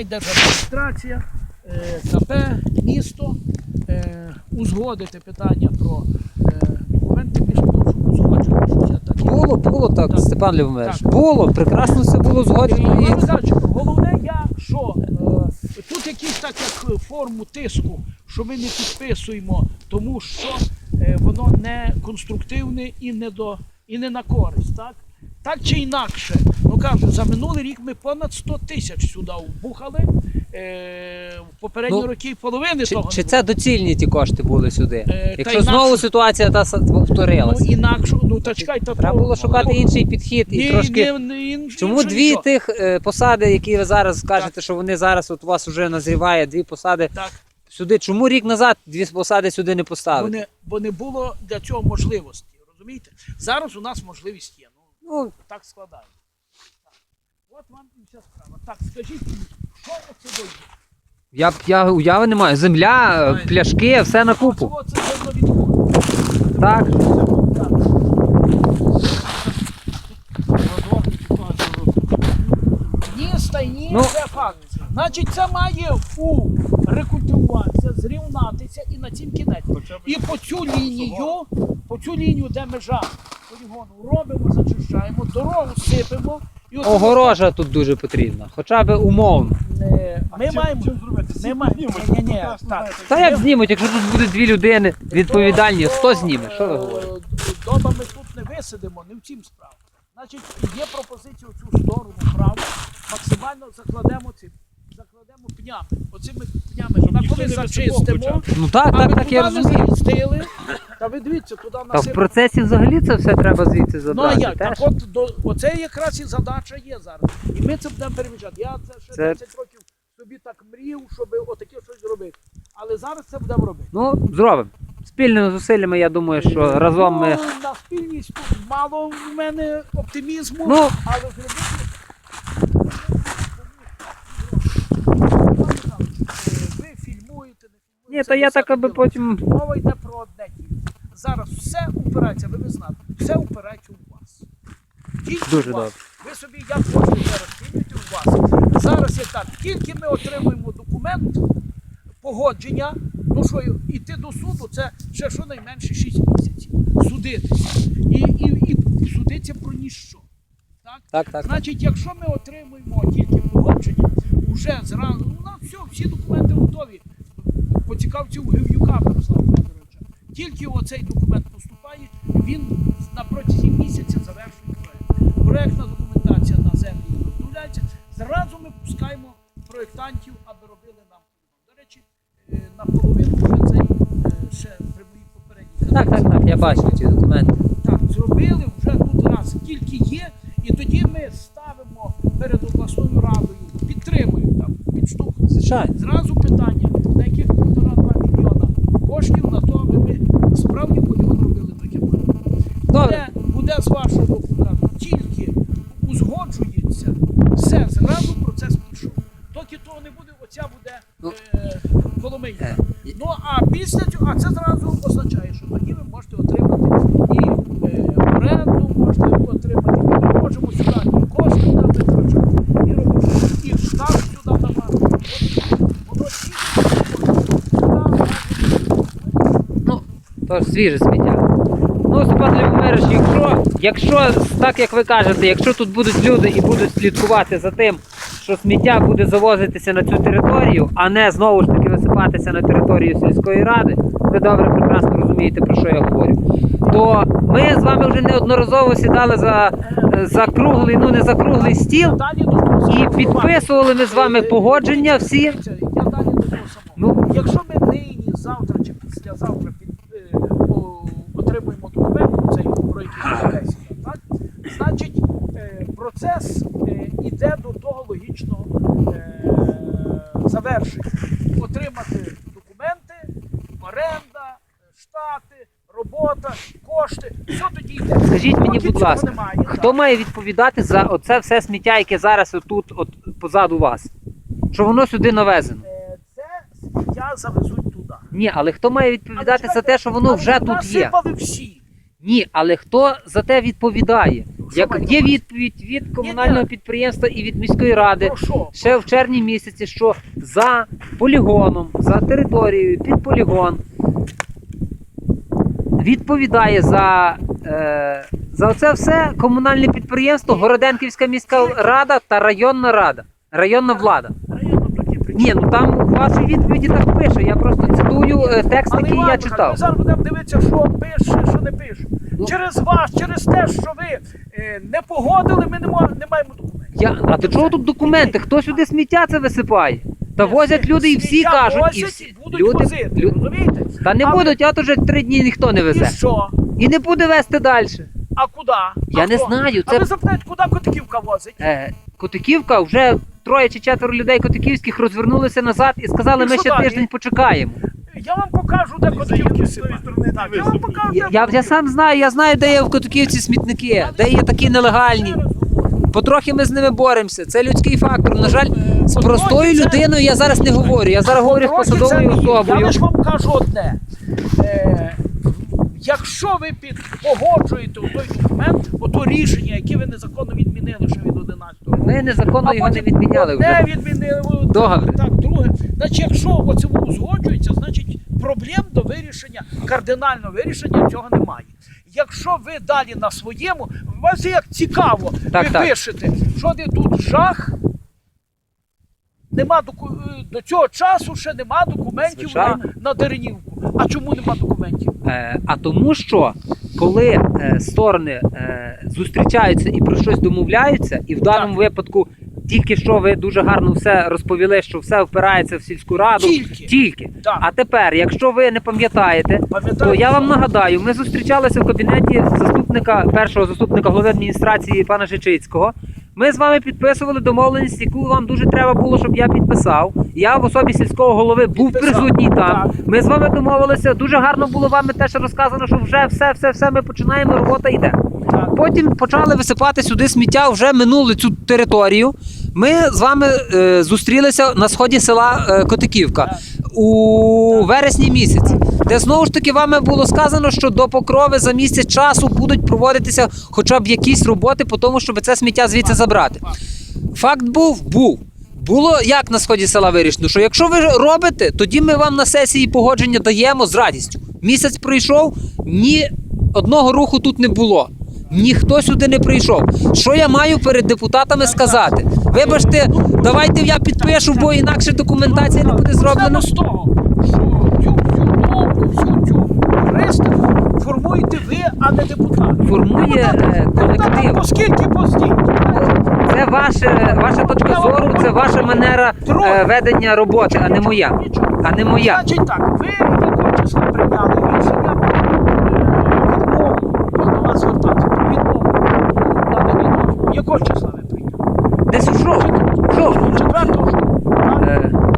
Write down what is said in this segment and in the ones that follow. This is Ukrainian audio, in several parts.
Йде адміністрація, е, КП, місто, е, узгодити питання про е, документи між узгоджено. Було, було так, Так. Степан Любомирович. Було, прекрасно все було І, згоджено. І... Головне я, що е, тут якийсь так як форму тиску, що ми не підписуємо, тому що е, воно не конструктивне і не до і не на користь, так? Так чи інакше, кажу, за минулий рік ми понад 100 тисяч сюди вбухали. Е, в попередні Ну, роки половини Чи, того. чи не це доцільні ті кошти були сюди? Е, Якщо та знову інакше- ситуація та було. повторилася, Ну інакше, ну та чекай, та треба то- було шукати інший підхід і Ні, трошки. ні, ні, ін- Чому іншого дві нічого. тих е, посади, які ви зараз кажете, що вони зараз от у вас вже назріває, дві посади Так. сюди. Чому рік назад дві посади сюди не Бо поставили? не, бо не було для цього можливості. Розумієте? Зараз у нас можливість є. Ну, Ну, так складається. Так. От вам і вся справа. Так, скажіть мені, що оце буде? я, я уяви не маю. Земля, пляшки, все на купу. Оце це відходить. Так. Ні, стайні, Ну. це факт. Значить, це має у рекультивуватися, зрівнатися і на цім кінець. І по цю лінію, по цю лінію, де межа полігону, робимо, зачищаємо, дорогу сипемо. Огорожа тут дуже потрібна, хоча б умовно. Е, Ми маємо. Ми маємо. Ні, ні, ні, так. Та як знімуть, якщо тут буде дві людини відповідальні, хто зніме? Що ви говорите? говорите? Дома ми тут не висидимо, не в цім справа. Значить, є пропозиція в цю сторону праву, максимально закладемо цим. Закладемо пнями. Оцими пнями. На коли зачистимо, Ну так, так, так, я розумію. Та ви дивіться, туди Та в процесі взагалі це все треба звідси Ну а забрати. як? Так теж. от до, оце якраз і задача є зараз. І ми це будемо переміщати. Я це ще Це- 10 років собі так мрів, щоб отаке щось зробити. Але зараз це будемо робити. Ну, зробимо. Спільними зусиллями, я думаю, що разом ми. Ну, на спільність тут мало в мене оптимізму, Ну. але зробити. Ви фільмуєте, не фільмуєте. Ні, це то я так аби діло. потім. Мова йде про одне. Зараз все упирається, ви ви знаєте, все упирається у вас. Тільки Дуже у вас. Ви собі як хочете зараз приймете у вас. Зараз є так, тільки ми отримуємо документ погодження, ну що йти до суду, це ще щонайменше 6 місяців. Судитися. І, і, і судиться про ніщо. Так? Так, так. Значить, якщо ми отримуємо тільки погодження, вже зразу, у нас все, всі документи готові. Поцікавці у Гев'юка Мирослава Федоровича. Тільки оцей документ поступає, він на протязі місяця завершує проект. Проектна документація на землі виготовляється. Зразу ми пускаємо проєктантів, аби робили нам. До речі, е, наполовину вже цей е, ще при моїй попередній Так, так, так, я бачу ці документи. так, зробили вже тут раз, скільки є, і тоді ми ставимо перед обласною радою, підтримуємо там, підштовхуємо. Зразу питання, на яких півтора-два мільйона коштів на то, аби ми справді полігон робили таке поле. Добре. Буде, буде з вашого боку кажу, тільки узгоджується, все, зразу процес пішов. Доки того не буде, оця буде Ну, е, Коломия. е, Ну а після цього, а це зразу означає, що тоді ви можете отримати і е, оренду, можете отримати, і ми можемо сюди і кошти дати, коротше, і робити, і штаб сюди давати. Воно Ну, то ж свіже сміття. Ну, Степан Любомирович, якщо, якщо, так як ви кажете, якщо тут будуть люди і будуть слідкувати за тим, що сміття буде завозитися на цю територію, а не знову ж таки висипатися на територію сільської ради, ви добре прекрасно розумієте, про що я говорю. То ми з вами вже неодноразово сідали за, за круглий, ну не за круглий стіл, і підписували ми з вами погодження всі. Ну. Якщо ми нині, завтра чи післязавтра під, е, о, отримуємо документ, цей про який йдеться, так? Значить, е, процес е, іде до того логічного е, завершення. Отримати документи, оренда, штати, робота, кошти. Все тоді йде. Скажіть мені, Поки будь цього ласка, немає, Хто так. має відповідати за оце все сміття, яке зараз отут, от позаду вас? Що воно сюди навезено? Е, Це сміття завезуть туди. Ні, але хто має відповідати Але за те, що воно але вже тут є? Насипали всі. Ні, але хто за те відповідає? Як є відповідь від комунального підприємства і від міської ради ще в червні місяці, що за полігоном, за територією під полігон відповідає за, е, за це все комунальне підприємство, Городенківська міська рада та районна рада, районна влада. Тоді причина. Ні, ну там у вашій відповіді так пише. Я просто цитую е, текст, який я Михайлович, Ми читав. зараз будемо дивитися, що пише, що не пише. Ну. Через вас, через те, що ви е, не погодили, ми не, мо- не маємо документів. Я, а до чого тут документи? Хто сюди сміття це висипає? Та возять люди і всі Сміття кажуть, і возять всі будуть люди, возити, люди розумієте? та не Але- будуть, а то вже три дні ніхто не І везе. що? І не буде вести далі. А куди? Я а не хто? знаю, А це- ви запитаєте, куди Котиківка возить? Е, Котиківка вже троє чи четверо людей котиківських розвернулися назад і сказали, І ми що ще далі? тиждень почекаємо. Я вам покажу, де Котиківки сипати. Так, я вам покажу, де Я, я, сам знаю, я знаю, де є в Котиківці смітники, де є такі нелегальні. Потрохи ми з ними боремося. Це людський фактор. На жаль, з простою людиною я зараз не говорю. Я зараз говорю з посадовою ні. Я особою. лише вам кажу одне. Е, якщо ви під, погоджуєте у той документ, ото рішення, яке ви незаконно відмінили ще від 11 року. Ми незаконно його не відміняли вже. відмінили. Договір. Так. Значить, якщо оце узгоджується, значить проблем до вирішення, кардинального вирішення цього немає. Якщо ви далі на своєму, вас як цікаво, Так, ви так. пишете, що де тут жах. Нема доку... е, до цього часу ще нема документів на, Звичайно. на Деренівку. А чому нема документів? Е, а тому, що коли е, сторони е, зустрічаються і про щось домовляються, і в даному випадку тільки що ви дуже гарно все розповіли, що все впирається в сільську раду. Тільки. Тільки. Так. А тепер, якщо ви не пам'ятаєте, то я вам нагадаю, ми зустрічалися в кабінеті заступника першого заступника голови адміністрації пана Шичицького. Ми з вами підписували домовленість, яку вам дуже треба було, щоб я підписав. Я в особі сільського голови був Підписав. присутній там. Так. Ми з вами домовилися. Дуже гарно було вами теж розказано, що вже все, все, все. Ми починаємо. Робота йде. Так. Потім почали висипати сюди сміття, вже минули цю територію. Ми з вами е, зустрілися на сході села е, Котиківка у вересні місяці, де знову ж таки вами було сказано, що до покрови за місяць часу будуть проводитися хоча б якісь роботи по тому, щоб це сміття звідси забрати. Факт був, був. Було як на сході села вирішено, що якщо ви робите, тоді ми вам на сесії погодження даємо з радістю. Місяць пройшов, ні одного руху тут не було. Ніхто сюди не прийшов. Що я маю перед депутатами сказати? Вибачте, давайте я підпишу, бо інакше документація не буде зроблена. З того, що цю всю думку, всю цю христику формуєте ви, а не депутат. Формує е, колектив. Оскільки постійно. Це ваше, ваша точка зору, це ваша манера е, ведення роботи, а не моя. А не моя. Значить так, ви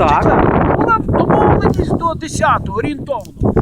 так. Була домовленість до 10-го орієнтовно.